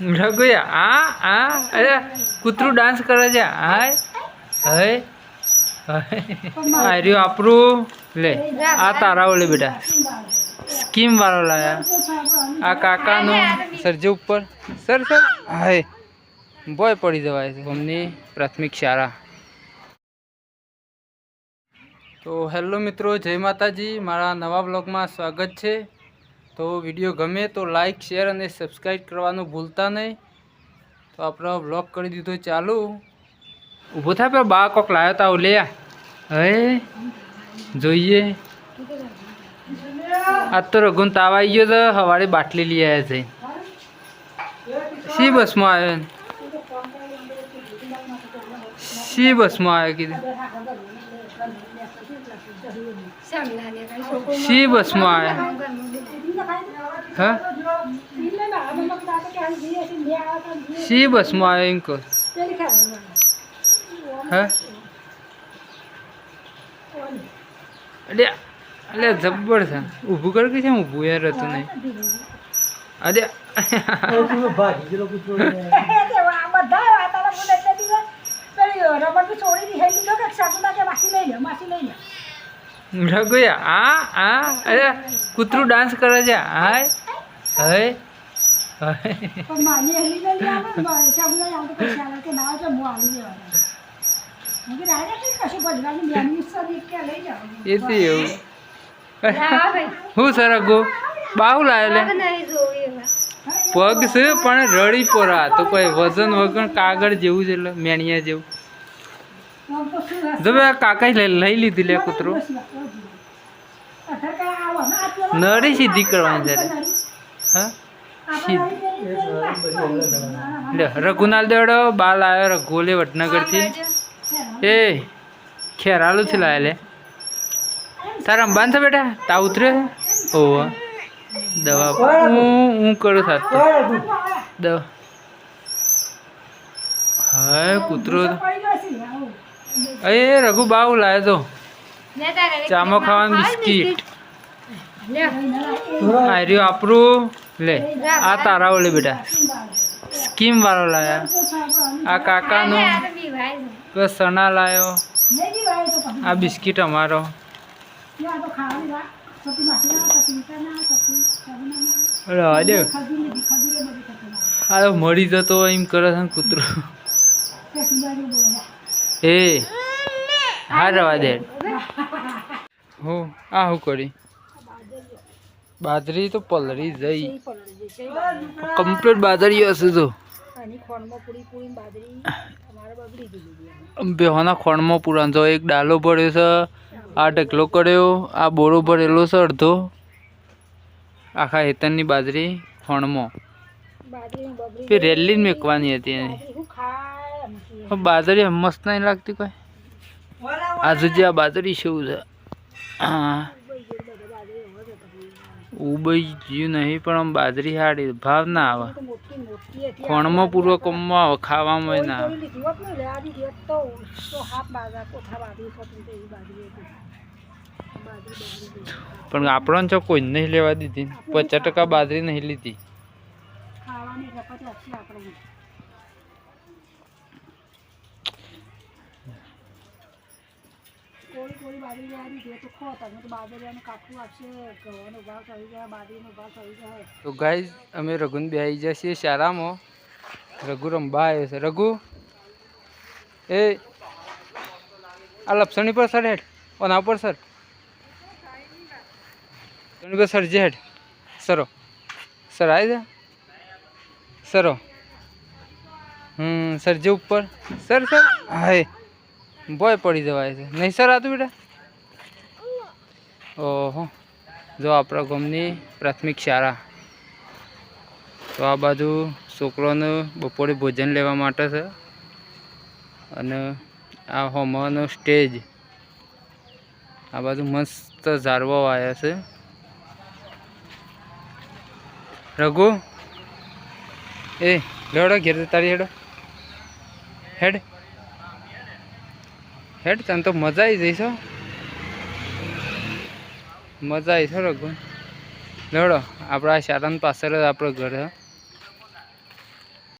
રઘુયા આ આ અરે, કૂતરું ડાન્સ કરે છે, હાય, હય આર્યું આપણું, લે, આ તારા ઓલે બેટા. સ્કીમ વાળો લાયા. આ કાકાનું સરજે ઉપર. સર સર, હાય. બોય પડી જવાય છે. અમની પ્રાથમિક શાળા. તો હેલો મિત્રો, જય માતાજી. મારા નવા બ્લોગમાં સ્વાગત છે. તો વીડિયો ગમે તો લાઈક શેર અને સબસ્ક્રાઈબ કરવાનું ભૂલતા નહીં. તો આપણો બ્લોગ કરી દીધો ચાલુ. ઊભો થાય પેલો બા, કોક લાવ્યો તા લે હે? જોઈએ. આ તો રઘુન તાવ આવી ગયો તો હવાળી બાટલી લઈ આવ્યા છે. સી બસમાં આવ્યો સી બસમાં આવ્યો કીધું? સી બસમાં આવ્યા? હા? શી બસમાં આવ્યો એમ કહો? હા? અરે જબ્બર છે. ઊભું કર કે છે? ઊભું યાર હતું નહીં. અરે રઘુયા આ આ અરે કૂતરું ડાન્સ કરે છે હાય હય હું સર રઘુ? બાહુ લાવ્યો પગ છે પણ રડી પોરા. તો કોઈ વજન વગર કાગળ જેવું છે એટલે મેણિયા જેવું. જો કાકા લઈ લીધી લે કૂતરું. નડી સીધી કરવાની છે હા? રઘુનાલ દેવડો બાલ આવ્યો રઘુલે વડનગરથી. એ ખેરાલું થી લાયા લે. તારા અંબાન છે બેટા? તા ઉતરે ઓવ દવા હું હું કરું સાચું દવા. હા કૂતરો. એ રઘુ બાવ લાવ્યો તો. ચામો ખાવાનું બિસ્કીટ. આર્યું આપણું. લે આ તારા ઓલે બેટા. સ્કીમ વાળો લાયા. આ કાકાનું. સના સણા લાયો આ બિસ્કીટ અમારો. આ મળી જતો એમ કરે છે ને કૂતરો. એ હા રવા દે. હું આ હું કરી? બાજરી તો પલરી જઈ. કમ્પ્લીટ બાજરી હશે તો. બેહોના ખોણમાં પૂરા જો એક ડાલો ભર્યો છે આ ઢગલો કર્યો આ બોરો ભરેલો છે અડધો. આખા હેતનની બાજરી ખોણમાં. રેલી જ મેકવાની હતી એની. બાજરી મસ્ત નહીં લાગતી કોઈ? આજે જે આ બાજરી એવું છે. હા. ઉબઈ જ્યું નહીં પણ આમ બાજરી હાડી ભાવ ના આવે. ખોણમાં પૂર્વ કોમમાં આવે ખાવામાં ના આવે પણ આપણને તો કોઈ નહીં લેવા દીધી. પચાસ ટકા બાજરી નહીં લીધી. તો ગાઈઝ અમે રઘુન બે આવી છીએ શાળામાં. રઘુ રંબા આવ્યો છે. રઘુ, એ, આ લપસણી પર સર હેઠ ઓના પર સર. લપસણી પર સર જે હેઠ સરો, સર આવી જા. સરો. હમ સર જે ઉપર. Sir sir. હાય. ભોય પડી જવાય છે. નહીં સર આતું બેટા? ઓહો. જો આપણા ગામની પ્રાથમિક શાળા. તો આ બાજુ છોકરોને બપોરે ભોજન લેવા માટે છે. અને આ હોમનો સ્ટેજ. આ બાજુ મસ્ત ઝાડવા આવ્યા છે. રઘુ? એ લેવડો ઘેર તારી હેડો. હેડ. હેડ, તને તો મજા આવી જઈશ મજા આવી છે રઘુ લડો, આપણા શાળાની પાછળ જ આપણું ઘર